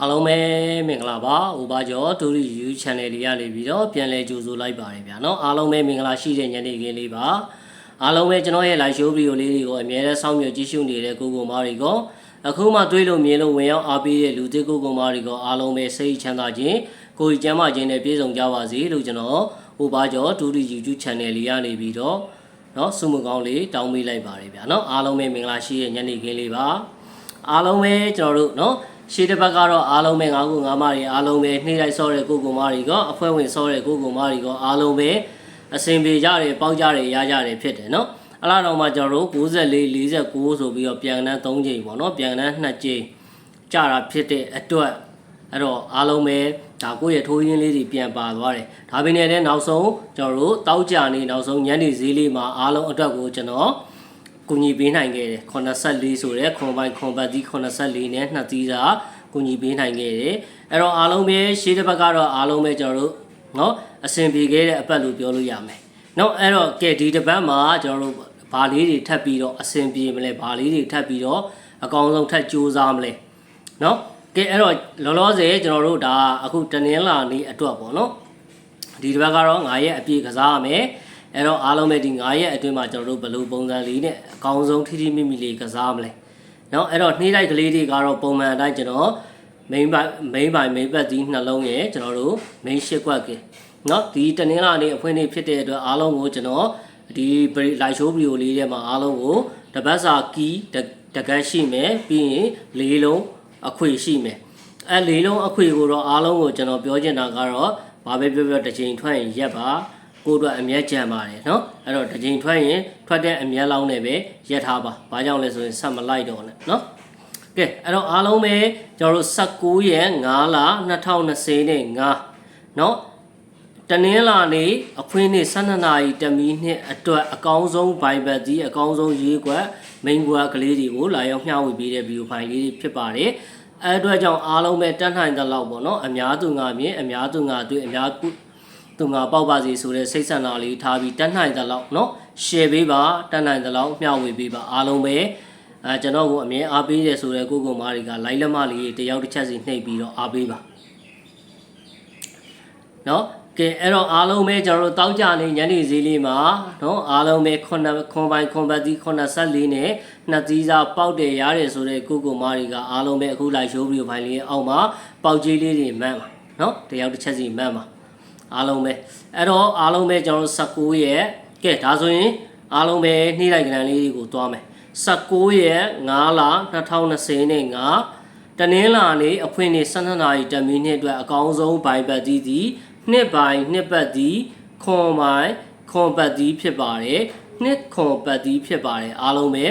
အားလုံးပဲမင်္ဂလာပါ။ဥပါကျော်တူရီ YouTube Channel တွေကနေပြီးတော့ပြန်လည်ကြိုဆိုလိုက်ပါတယ်ဗျာနော်။အားလုံးပဲမင်္ဂလာရှိတဲ့ညနေခင်းလေးပါ။အားလုံးပဲကျွန်တော်ရဲ့ live show video လေးတွေကိုအမြဲတမ်းစောင့်မျှော်ကြည့်ရှုနေတဲ့ကိုကိုမားတွေကအခုမှတွေးလို့မြင်လို့ဝင်ရောက်အားပေးတဲ့လူသစ်ကိုကိုမားတွေကအားလုံးပဲစိတ်ချမ်းသာခြင်း၊ကိုယ်ကျန်းမာခြင်းနဲ့ပြည့်စုံကြပါစေလို့ကျွန်တော်ဥပါကျော်တူရီ YouTube Channel တွေကနေပြီးတော့နော်ဆုမကောင်းလေးတောင်းပေးလိုက်ပါတယ်ဗျာနော်။အားလုံးပဲမင်္ဂလာရှိတဲ့ညနေခင်းလေးပါ။အားလုံးပဲကျွန်တော်တို့နော်။ ရှေ့တစ်ဘက်ကတော့အားလုံးပဲငါကူငါမတွေအားလုံးပဲနှိမ့်လိုက်စောတဲ့ကိုကူမတွေကအဖွဲ့ဝင်စောတဲ့ကိုကူမတွေကအားလုံးပဲအစင်ပြေကြတယ်ပေါက်ကြတယ်ရကြတယ်ဖြစ်တယ်နော်အလားတော်မှာကျွန်တော်တို့94 49ဆိုပြီးတော့ပြန်ကန်း3ချိန်ပေါ့နော်ပြန်ကန်း2ချိန်ကြတာဖြစ်တဲ့အတွက်အဲ့တော့အားလုံးပဲဒါကိုယ့်ရဲ့ထိုးရင်းလေးတွေပြန်ပါသွားတယ်ဒါပေမဲ့လည်းနောက်ဆုံးကျွန်တော်တို့တောက်ကြနေနောက်ဆုံးညနေဈေးလေးမှာအားလုံးအတွက်ကိုကျွန်တော် ကူညီပေးနိုင်ခဲ့တယ်84ဆိုတဲ့ခွန်ပိုင်ခွန်ပတ်သီး84နဲ့နှစ်သီးစာကူညီပေးနိုင်ခဲ့တယ်အဲ့တော့အားလုံးပဲရှေးတစ်ပတ်ကတော့အားလုံးပဲကျွန်တော်တို့เนาะအဆင်ပြေခဲ့တဲ့အပတ်လို့ပြောလို့ရမယ်เนาะအဲ့တော့ကဲဒီတစ်ပတ်မှာကျွန်တော်တို့ဘာလေးတွေထပ်ပြီးတော့အဆင်ပြေမလဲဘာလေးတွေထပ်ပြီးတော့အကောင်းဆုံးထပ်ကြိုးစားမလဲเนาะကဲအဲ့တော့လောလောဆယ်ကျွန်တော်တို့ဒါအခုတနင်္လာနေ့အတွက်ပေါ့เนาะ ဒီတစ်ပတ်ကတော့9ရက်အပြည့်ကစားရမယ် အဲ့တော့အားလုံးပဲဒီ9ရက်အတွင်းမှာကျွန်တော်တို့ဘယ်လိုပုံစံလေးနဲ့အကောင်းဆုံးထိထိမိမိလေးကစားမလဲเนาะအဲ့တော့နှိမ့်လိုက်ကလေးတွေကတော့ပုံမှန်အတိုင်းကျွန်တော် main ဘိုင် main ဘိုင် main ဘက်ဒီနှလုံးရဲ့ကျွန်တော်တို့ main ရှစ်ကွက်ကเนาะဒီတနင်္လာနေ့အဖွင့်နေ့ဖြစ်တဲ့အတွက်အားလုံးကိုကျွန်တော်ဒီ live show video လေးထဲမှာအားလုံးကိုတပတ်စာကီးတကတ်ရှိမယ်ပြီးရင်လေးလုံးအခွေရှိမယ် အဲလေးလုံးအခွေကိုတော့အားလုံးကိုကျွန်တော်ပြောချင်တာကတော့ဘာပဲပြောပြောတစ်ချိန်ထွက်ရင်ရက်ပါ ကိုတို့အမျက်ကြံပါတယ်เนาะအဲ့တော့တစ်ချိန်ထွက်ရင်ထွက်တဲ့အမျက်လောင်းနဲ့ပဲရက်ထားပါဘာကြောင့်လဲဆိုရင်ဆက်မလိုက်တော့နဲ့เนาะကဲအဲ့တော့အားလုံးပဲကျွန်တော်တို့19ရက်5လ2020နဲ့5เนาะတနင်္လာနေ့အခွင့်နေ့12နာရီတမီနှစ်အတွက်အကောင်းဆုံးဘိုင်ဘတ်ဒီအကောင်းဆုံးရေးကွက်မိန်ကွက်ကလေးတွေကိုလာရောက်မျှဝေပေးတဲ့ဗီဒီယိုဖိုင်လေးတွေဖြစ်ပါတယ်အဲအတွက်ကြောင့်အားလုံးပဲတက်နိုင်တဲ့လောက်ပေါ့နော်အများသူငါမြင်အများသူငါတွေ့အများ သူငါပေါက်ပါစီဆိုတဲ့စိတ်ဆန္ဒလေးထားပြီးတက်နိုင်တဲ့လောက်နော် share ပေးပါတက်နိုင်တဲ့လောက်မျှဝေပေးပါအားလုံးပဲအဲကျွန်တော်ကိုအမြဲအားပေးတယ်ဆိုတဲ့ကိုကိုမားတွေက live လက်မလေးတယောက်တစ်ချက်စီနှိပ်ပြီးတော့အားပေးပါနော်ကဲအဲ့တော့အားလုံးပဲကျွန်တော်တို့တောက်ကြနေညနေဈေးလေးမှာနော်အားလုံးပဲခုနှစ်ခွန်ပိုင်းခွန်ပတ်တီ84နဲ့နှစ်သီးစားပေါက်တယ်ရတယ်ဆိုတဲ့ကိုကိုမားတွေကအားလုံးပဲအခုလိုက်ရှိုးဗီဒီယိုဖိုင်လေးအောက်မှာပေါက်ကြီးလေးတွေမှန်းပါနော်တယောက်တစ်ချက်စီမှန်းပါ အားလုံးပဲအဲ့တော့အားလုံးပဲကျွန်တော်19ရဲ့ကဲဒါဆိုရင်အားလုံးပဲနှိလိုက်ကလန်လေးတွေကိုသွားမယ်19ရက်9လ2020နဲ့9တနင်္လာနေ့အဖွင့်နေ့12နာရီတမီနစ်အတွက်အကောင်းဆုံးဘိုင်ပတ်သီးသည်နှစ်ဘိုင်နှစ်ပတ်သီးခွန်ဘိုင်ခွန်ပတ်သီးဖြစ်ပါတယ်နှစ်ခွန်ပတ်သီးဖြစ်ပါတယ်အားလုံးပဲ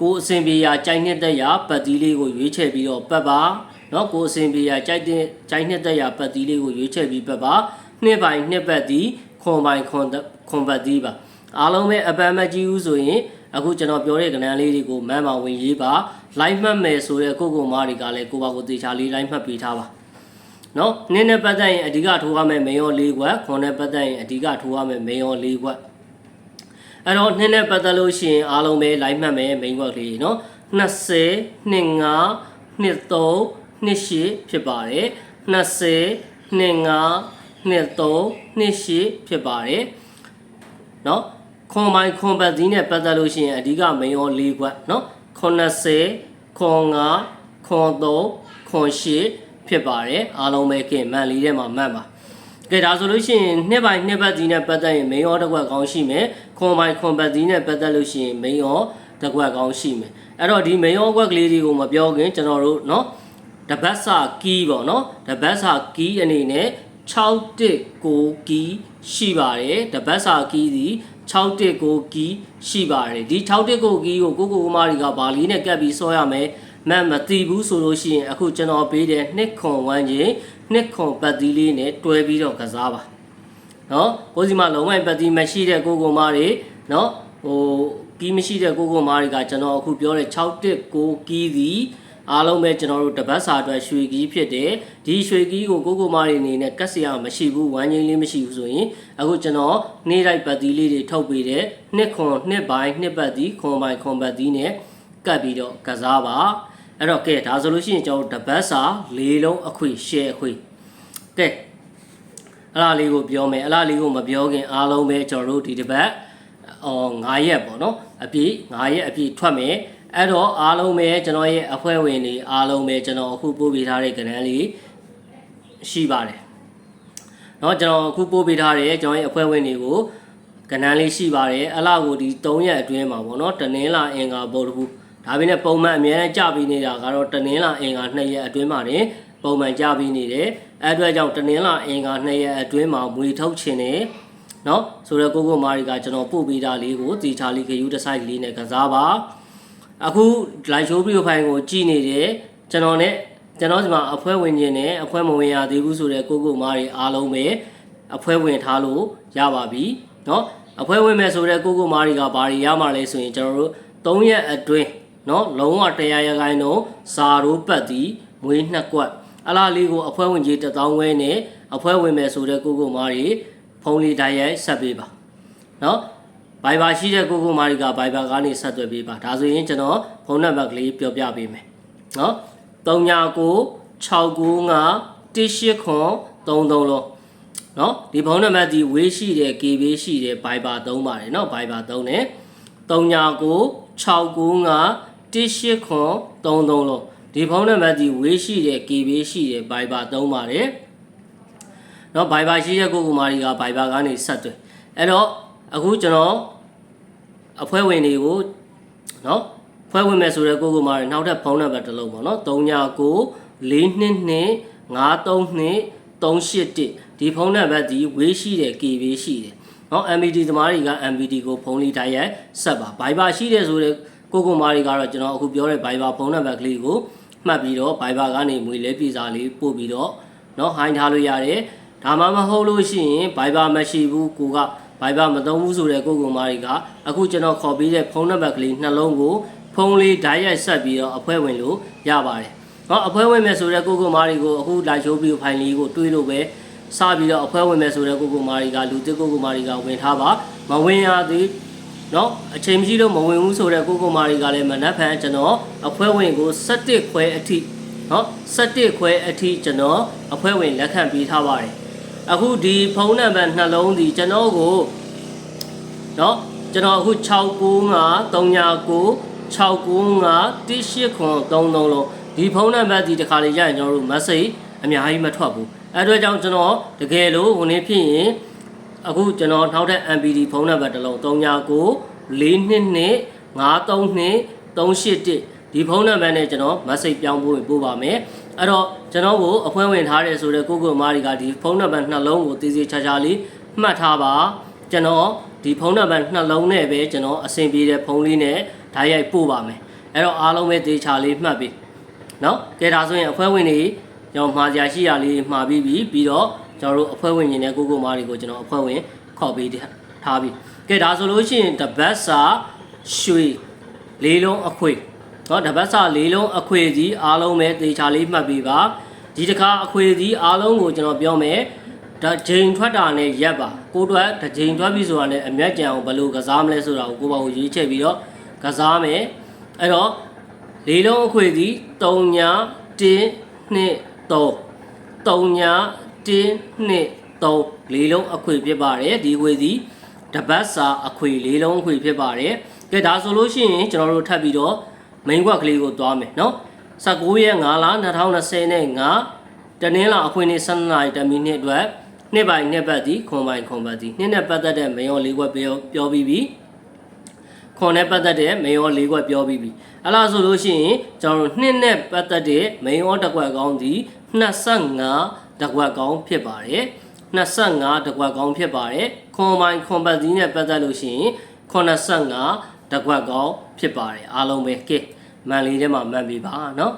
ကိုအစင်ပြေရာကြိုက်နှစ်သက်ရာပတ်သီးလေးကိုရွေးချယ်ပြီးတော့ပတ်ပါနော်ကိုအစင်ပြေရာကြိုက်တဲ့ကြိုက်နှစ်သက်ရာပတ်သီးလေးကိုရွေးချယ်ပြီးပတ်ပါ နှစ်ပိုင်းနှစ်ပတ်သည်ခွန်ပိုင်းခွန်ခွန်ပတ်သည်ပါအားလုံးပဲအပန်းမကြီးဦးဆိုရင်အခုကျွန်တော်ပြောတဲ့ကဏ္ဍလေးတွေကိုမန်းမဝင်ရေးပါ live မှတ်မယ်ဆိုတဲ့ကိုကိုမားတွေကလည်းကိုပါကိုတေချာလေး live မှတ်ပေးထားပါနော်နင်းနဲ့ပတ်သက်ရင်အဓိကထိုးရမယ်မေယော၄ခွက်ခွန်နဲ့ပတ်သက်ရင်အဓိကထိုးရမယ်မေယော၄ခွက်အဲ့တော့နင်းနဲ့ပတ်သက်လို့ရှိရင်အားလုံးပဲ live မှတ်မယ် main ခွက်လေးနော်20 25 23 28ဖြစ်ပါတယ်20 25 23 28ဖြစ်ပါတယ်နော်ခွန်ပိုင်းခွန်ပတ်သီးနဲ့ပတ်သက်လို့ရှိရင်အဓိကမင်းရော၄ခွက်နော်80ခွန်5ခွန်3ခွန်8ဖြစ်ပါတယ်အားလုံးပဲကင်မန်လေးထဲမှာမှတ်ပါကဲဒါဆိုလို့ရှိရင်နှစ်ပိုင်းနှစ်ပတ်သီးနဲ့ပတ်သက်ရင်မင်းရောတစ်ခွက်ကောင်းရှိမယ်ခွန်ပိုင်းခွန်ပတ်သီးနဲ့ပတ်သက်လို့ရှိရင်မင်းရောတစ်ခွက်ကောင်းရှိမယ်အဲ့တော့ဒီမင်းရောခွက်ကလေးတွေကိုမပြောခင်ကျွန်တော်တို့နော်တပတ်စာကီးပေါ့နော်တပတ်စာကီးအနေနဲ့ 619ကီးရှိပါတယ်တပတ်စာကီးသည်619ကီးရှိပါတယ်ဒီ619ကီးကိုကိုကိုကိုမတွေကဘာလေးနဲ့ကပ်ပြီးစောရမယ်မတ်မသိဘူးဆိုလို့ရှိရင်အခုကျွန်တော်ပေးတဲ့နှစ်ခွန်ဝမ်းချင်းနှစ်ခွန်ပတ်သီးလေးနဲ့တွဲပြီးတော့ကစားပါနော်ကိုစီမလုံးဝပတ်သီးမရှိတဲ့ကိုကိုမတွေနော်ဟိုကီးမရှိတဲ့ကိုကိုမတွေကကျွန်တော်အခုပြောတဲ့619ကီးသည် အားလုံးပဲကျွန်တော်တို့တပတ်စာအတွက်ရွှေကီးဖြစ်တယ်ဒီရွှေကီးကိုကိုကိုမားတွေအနေနဲ့ကတ်စရာမရှိဘူးဝမ်းချင်းလေးမရှိဘူးဆိုရင်အခုကျွန်တော်နေ့တိုင်းပတ်သီးလေးတွေထုတ်ပေးတယ်နှစ်ခွန်နှစ်ပိုင်းနှစ်ပတ်သီးခွန်ပိုင်းခွန်ပတ်သီးနဲ့ကတ်ပြီးတော့ကစားပါအဲ့တော့ကဲဒါဆိုလို့ရှိရင်ကျွန်တော်တို့တပတ်စာ၄လုံးအခွေ share အခွေကဲအဲ့လားလေးကိုပြောမယ်အဲ့လားလေးကိုမပြောခင်အားလုံးပဲကျွန်တော်တို့ဒီတပတ်အော်9ရက်ပေါ့နော်အပြည့်9ရက်အပြည့်ထွက်မယ် အဲ့တော့အားလုံးပဲကျွန်တော်ရဲ့အဖွဲ့ဝင်တွေအားလုံးပဲကျွန်တော်အခုပို့ပေးထားတဲ့ကဏ္ဍလေးရှိပါတယ်เนาะကျွန်တော်အခုပို့ပေးထားတဲ့ကျွန်တော်ရဲ့အဖွဲ့ဝင်တွေကိုကဏ္ဍလေးရှိပါတယ်အလားကိုဒီ3ရက်အတွင်းမှာပေါ့နော်တနင်္လာအင်္ဂါဗုဒ္ဓဘူးဒါပေမဲ့ပုံမှန်အများနဲ့ကြပြီးနေတာကတော့တနင်္လာအင်္ဂါ2ရက်အတွင်းမှာတင်ပုံမှန်ကြပြီးနေတယ်အဲ့အတွက်ကြောင့်တနင်္လာအင်္ဂါ2ရက်အတွင်းမှာမွေထုတ်ခြင်းနဲ့เนาะဆိုတော့ကိုကိုမာရီကကျွန်တော်ပို့ပေးတာလေးကိုတီချာလီခယူတစ်ဆိုင်လေးနဲ့ကစားပါ အခု live show video file ကိုကြည့်နေတယ်ကျွန်တော် ਨੇ ကျွန်တော်ဒီမှာအဖွဲဝင်ခြင်းနဲ့အဖွဲမဝင်ရသေးဘူးဆိုတော့ကိုကိုမာရီအားလုံးပဲအဖွဲဝင်ထားလို့ရပါပြီเนาะအဖွဲဝင်မယ်ဆိုတော့ကိုကိုမာရီကဘာတွေရမှာလဲဆိုရင်ကျွန်တော်တို့3ရက်အတွင်းเนาะလုံးဝတရားရခိုင်တော့စာရိုးပတ်သည်မွေးနှစ်ကွက်အလားလေးကိုအဖွဲဝင်ကြီး1000ဝဲနဲ့အဖွဲဝင်မယ်ဆိုတော့ကိုကိုမာရီဖုန်းလေးတိုင်းရိုက်ဆက်ပေးပါเนาะ Viber ရှိတဲ့ကိုကိုမာရီက Viber ကနေဆက်သွယ်ပေးပါဒါဆိုရင်ကျွန်တော်ဖုန်းနံပါတ်ကလေးပြောပြပေးမယ်နော်3996951833လုံးနော်ဒီဖုန်းနံပါတ်ဒီဝေးရှိတယ် KB ရှိတယ် Viber သုံးပါတယ်နော် Viber သုံးတယ်3996951833လုံးဒီဖုန်းနံပါတ်ဒီဝေးရှိတယ် KB ရှိတယ် Viber သုံးပါတယ်နော် Viber ရှိတဲ့ကိုကိုမာရီက Viber ကနေဆက်သွယ်အဲ့တော့အခုကျွန်တော် အဖွဲ့ဝင်တွေကိုနော်ဖွဲ့ဝင်မယ်ဆိုတဲ့ကိုကိုမားနောက်ထပ်ဖုန်းနံပါတ်တစ်လုံးပေါ့နော်399 422 932 381ဒီဖုန်းနံပါတ်ဒီဝေးရှိတယ် KB ရှိတယ်နော် MBD သမားတွေက MBD ကိုဖုန်းလေးတိုက်ရိုက်ဆက်ပါ Viber ရှိတယ်ဆိုတဲ့ကိုကိုမားတွေကတော့ကျွန်တော်အခုပြောတဲ့ Viber ဖုန်းနံပါတ်ကလေးကိုမှတ်ပြီးတော့ Viber ကနေမွေလဲပြေစာလေးပို့ပြီးတော့နော်ဟိုင်းထားလို့ရတယ်ဒါမှမဟုတ်လို့ရှိရင် Viber မရှိဘူးကိုက Viber မသုံးဘူးဆိုတဲ့ကိုကိုမားတွေကအခုကျွန်တော်ခေါ်ပေးတဲ့ဖုန်းနံပါတ်ကလေးနှလုံးကိုဖုန်းလေးဓာတ်ရိုက်ဆက်ပြီးတော့အဖွဲ့ဝင်လို့ရပါတယ်။ဟောအဖွဲ့ဝင်မယ်ဆိုတဲ့ကိုကိုမားတွေကိုအခုလာရှိုးပြီးဖိုင်လေးကိုတွေးလို့ပဲစပြီးတော့အဖွဲ့ဝင်မယ်ဆိုတဲ့ကိုကိုမားတွေကလူသစ်ကိုကိုမားတွေကဝင်ထားပါမဝင်ရသေးနော်အချိန်မရှိလို့မဝင်ဘူးဆိုတော့ကိုကိုမာရီကလည်းမနှက်ဖန်ကျွန်တော်အဖွဲဝင်ကို7ခွဲအထိနော်7ခွဲအထိကျွန်တော်အဖွဲဝင်လက်ခံပေးထားပါတယ် အခုဒီဖုန်းနံပါတ်နှလုံးဒီကျွန်တော်ကိုเนาะကျွန်တော်အခု695 399 695 18ခွန်33လုံးဒီဖုန်းနံပါတ်ဒီတစ်ခါလေးရရင်ကျွန်တော်တို့ message အများကြီးမထွက်ဘူးအဲအတွက်ကြောင့်ကျွန်တော်တကယ်လို့ဝင်နေဖြစ်ရင်အခုကျွန်တော်နောက်ထပ် MPD ဖုန်းနံပါတ်တစ်လုံး399 422 532 381ဒီဖုန်းနံပါတ်နဲ့ကျွန်တော် message ပြောင်းဖို့ပို့ပါမယ်အဲ့တော့ ကျွန်တော်ကိုအဖွဲဝင်ထားတယ်ဆိုတော့ကိုကိုမားရီကဒီဖုန်းနံပါတ်နှလုံးကိုတည်စီချာချာလေးမှတ်ထားပါကျွန်တော်ဒီဖုန်းနံပါတ်နှလုံးနဲ့ပဲကျွန်တော်အဆင်ပြေတဲ့ဖုန်းလေးနဲ့ဓာတ်ရိုက်ပို့ပါမယ်အဲ့တော့အားလုံးပဲတေချာလေးမှတ်ပြီးနော်ကဲဒါဆိုရင်အဖွဲဝင်တွေကျွန်တော်မှားစရာရှိရလေးမှားပြီးပြီပြီးတော့ကျွန်တော်တို့အဖွဲဝင်နေတဲ့ကိုကိုမားတွေကိုကျွန်တော်အဖွဲဝင်ခေါ်ပြီးထားပြီးကဲဒါဆိုလို့ရှိရင်တပတ်စာရွှေလေးလုံးအခွေ နော်တပတ်စာလေးလုံးအခွေကြီးအားလုံးပဲတေချာလေးမှတ်ပြီးပါဒီတစ်ခါအခွေကြီးအားလုံးကိုကျွန်တော်ပြောမယ်ဒါဂျိန်ထွက်တာနဲ့ရက်ပါကိုတွက်ဒဂျိန်ထွက်ပြီဆိုတာနဲ့အမျက်ကြံအောင်ဘယ်လိုကစားမလဲဆိုတာကိုကိုပါကိုရွေးချက်ပြီးတော့ကစားမယ်အဲ့တော့လေးလုံးအခွေသည်3ညာ1 2 3 3ညာ1 2 3လေးလုံးအခွေဖြစ်ပါတယ်ဒီခွေသည်တပတ်စာအခွေလေးလုံးအခွေဖြစ်ပါတယ်ကဲဒါဆိုလို့ရှိရင်ကျွန်တော်တို့ထပ်ပြီးတော့ မိန်ခွက်ကလေးကိုသွားမယ်နော်19ရက်5လ2020နဲ့5တနင်္လာအခွင့်နေ့7နာရီ10မိနစ်အတွက်နှစ်ပိုင်းနှစ်ပတ်သည်ခွန်ပိုင်းခွန်ပတ်သည်နှစ်နဲ့ပတ်သက်တဲ့မယောလေးခွက်ပြောပြောပြီးပြီခွန်နဲ့ပတ်သက်တဲ့မယောလေးခွက်ပြောပြီးပြီအဲ့လားဆိုလို့ရှိရင်ကျွန်တော်နှစ်နဲ့ပတ်သက်တဲ့မယောတစ်ခွက်ကောင်းသည်25တစ်ခွက်ကောင်းဖြစ်ပါတယ်25တစ်ခွက်ကောင်းဖြစ်ပါတယ်ခွန်ပိုင်းခွန်ပတ်သည်နဲ့ပတ်သက်လို့ရှိရင်85 တကွက်ကောင်းဖြစ်ပါတယ်အားလုံးပဲကဲမန်လေးထဲမှာမှတ်ပြီးပါနော်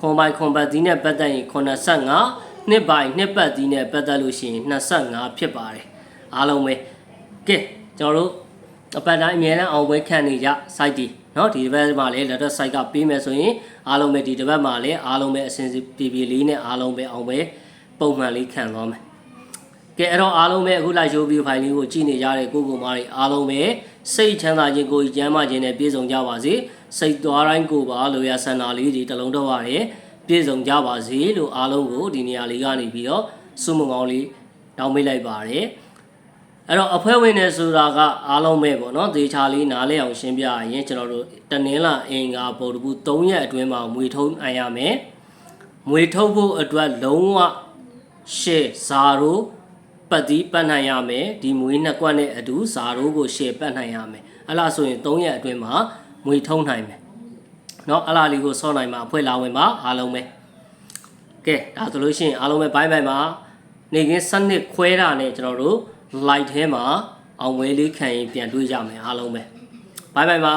ခွန်ပိုင်ခွန်ပတ်ဒီနဲ့ပတ်သက်ရင်85နှစ်ပိုင်နှစ်ပတ်ဒီနဲ့ပတ်သက်လို့ရှိရင်25ဖြစ်ပါတယ်အားလုံးပဲကဲကျွန်တော်တို့အပတ်တိုင်းအများနဲ့အောင်ပွဲခံနေကြ site ဒီနော်ဒီတစ်ပတ်မှာလည်း letter site ကပေးမယ်ဆိုရင်အားလုံးပဲဒီတစ်ပတ်မှာလည်းအားလုံးပဲအစဉ်ပြေပြေလေးနဲ့အားလုံးပဲအောင်ပွဲပုံမှန်လေးခံသွားမယ်ကဲအဲ့တော့အားလုံးပဲအခုလိုက်ရိုးပြီးဖိုင်လေးကိုကြည့်နေကြတဲ့ကိုပုံမားတွေအားလုံးပဲ စိတ်ချမ်းသာခြင်းကိုယ်ကျမ်းမာခြင်းနဲ့ပြည့်စုံကြပါစေစိတ်သွားတိုင်းကိုပါလိုရဆန္ဒလေးဒီတစ်လုံးတော့ရတယ်ပြည့်စုံကြပါစေလို့အားလုံးကိုဒီနေရာလေးကနေပြီးတော့စုမုံကောင်းလေးတောင်းပေးလိုက်ပါတယ်အဲ့တော့အဖွဲ့ဝင်နေဆိုတာကအားလုံးပဲပေါ့နော်ဒေချာလေးနားလဲအောင်ရှင်းပြရရင်ကျွန်တော်တို့တနင်္လာအင်္ဂါပေါ်တပူ3ရက်အတွင်းမှာမွေထုံးနိုင်ရမယ်မွေထုတ်ဖို့အတွက်လုံးဝရှေ့ဇာရို ပတ်တီးပတ်နိုင်ရမယ်ဒီမွေနှစ်ကွက်နဲ့အတူဇာရိုကိုရှေ့ပတ်နိုင်ရမယ်အဲ့လားဆိုရင်3ရက်အတွင်းမှာမွေထုံးနိုင်မယ်เนาะအဲ့လားလေးကိုစောနိုင်မှာအဖွဲ့လာဝင်ပါအားလုံးပဲကဲဒါဆိုလို့ရှိရင်အားလုံးပဲဘိုင်းဘိုင်းမှာနေကင်းစနစ်ခွဲတာနဲ့ကျွန်တော်တို့ light ထဲမှာအောင်ဝဲလေးခံရင်ပြန်တွေ့ကြမယ်အားလုံးပဲဘိုင်းဘိုင်းပါ